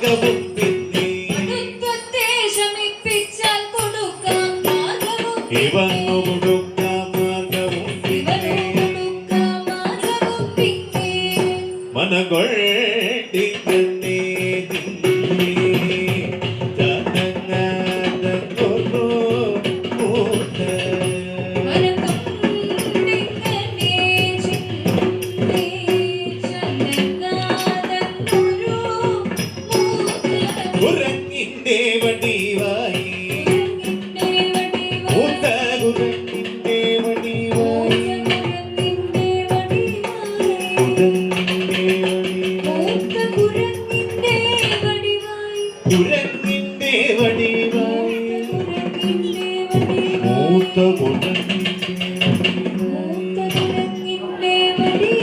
నాగముక్తిని. ఇవన్ను ముడుక్క మార్గముక్తిని మనగొల్డి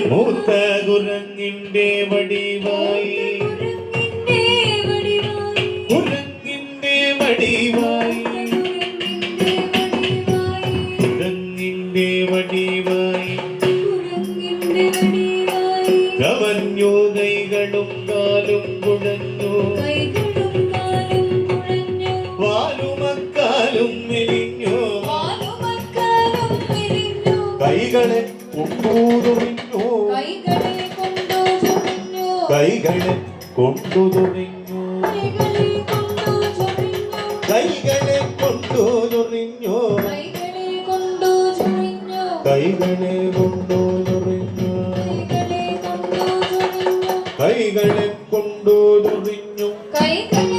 മൂത്ത കുരങ്ങിന്റെ വടിവാ കൈകളെ കൊണ്ടുതുറിഞ്ഞു കൈകളെ കൊണ്ടുതുറിഞ്ഞു കൈകളെ കൊണ്ടുതുറിഞ്ഞു കൈകളെ കൊണ്ടുതുറിഞ്ഞു കൈകളെ കൊണ്ടുതുറിഞ്ഞു കൈകളെ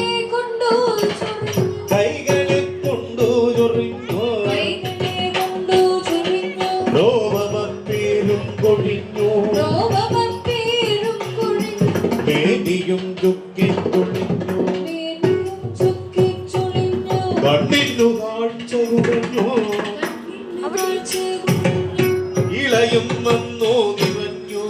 കുഴഞ്ഞു. വേദിയും ദുഃഖി കുഴിഞ്ഞു കണ്ണിന്നു കാഴ്ച കുഴഞ്ഞു ഇളയും വന്നു നിറഞ്ഞു.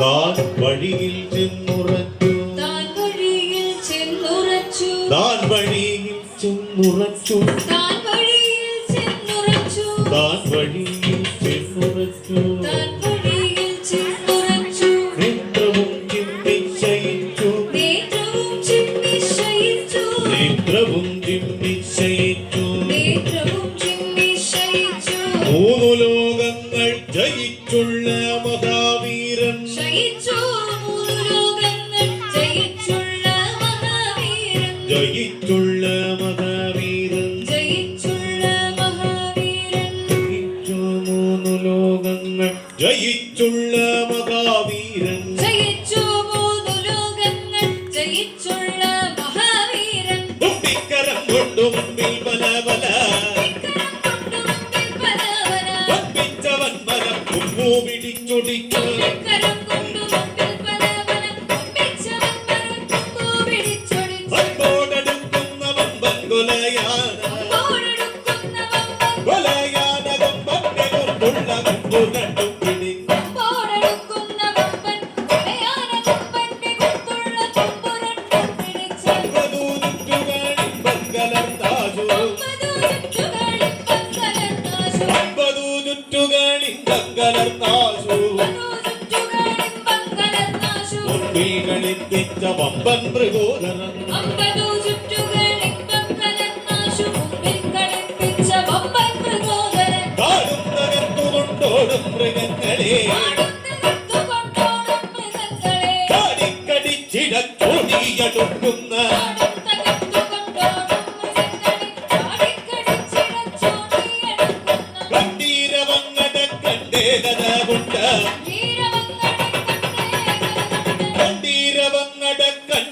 താൻ വഴിയിൽ ചെന്നുറഞ്ഞു താൻ വഴിയിൽ ചെന്നുറച്ചു. താൻ വഴിയിൽ ചെന്നുറച്ചു. താൻ വഴിയിൽ മൂന്നു ലോകങ്ങൾ ജയിച്ചുള്ള മഹാവീരൻ. ജയിച്ചുള്ള ജയിച്ചുള്ള മഹാവീരൻ. കുട്ടിക്കരം കൊണ്ടു മുമ്പിൽ ബല ബല ഒപ്പിച്ചവൻ മരം കുമ്പു പിടിച്ചൊടിച്ചു. ഒൻപോടെടുക്കുന്നവൻ വൻകൊലയാണ് കൊലയാനകം പട്ടികൊണ്ടുള്ള കുമ്പു കണ്ടു കളിപ്പിച്ച വമ്പൻ മൃഗോദരൻ കാടും തകർത്തുകൊണ്ടോടും മൃഗങ്ങളെ ആടുന്നകത്തുകൊണ്ടോടും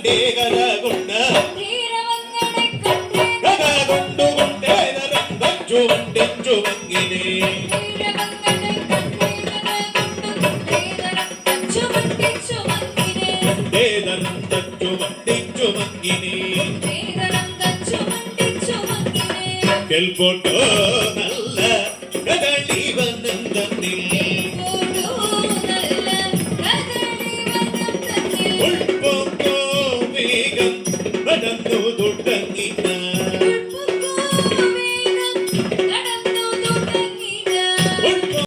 കൊണ്ട് വീരവങ്ങളെ കണ്ടേ കഥ കൊണ്ടുകൊണ്ടേതരം വച്ചുവണ്ടിച്ചു മങ്ങിനെ വീരവങ്ങളെ കണ്ടേ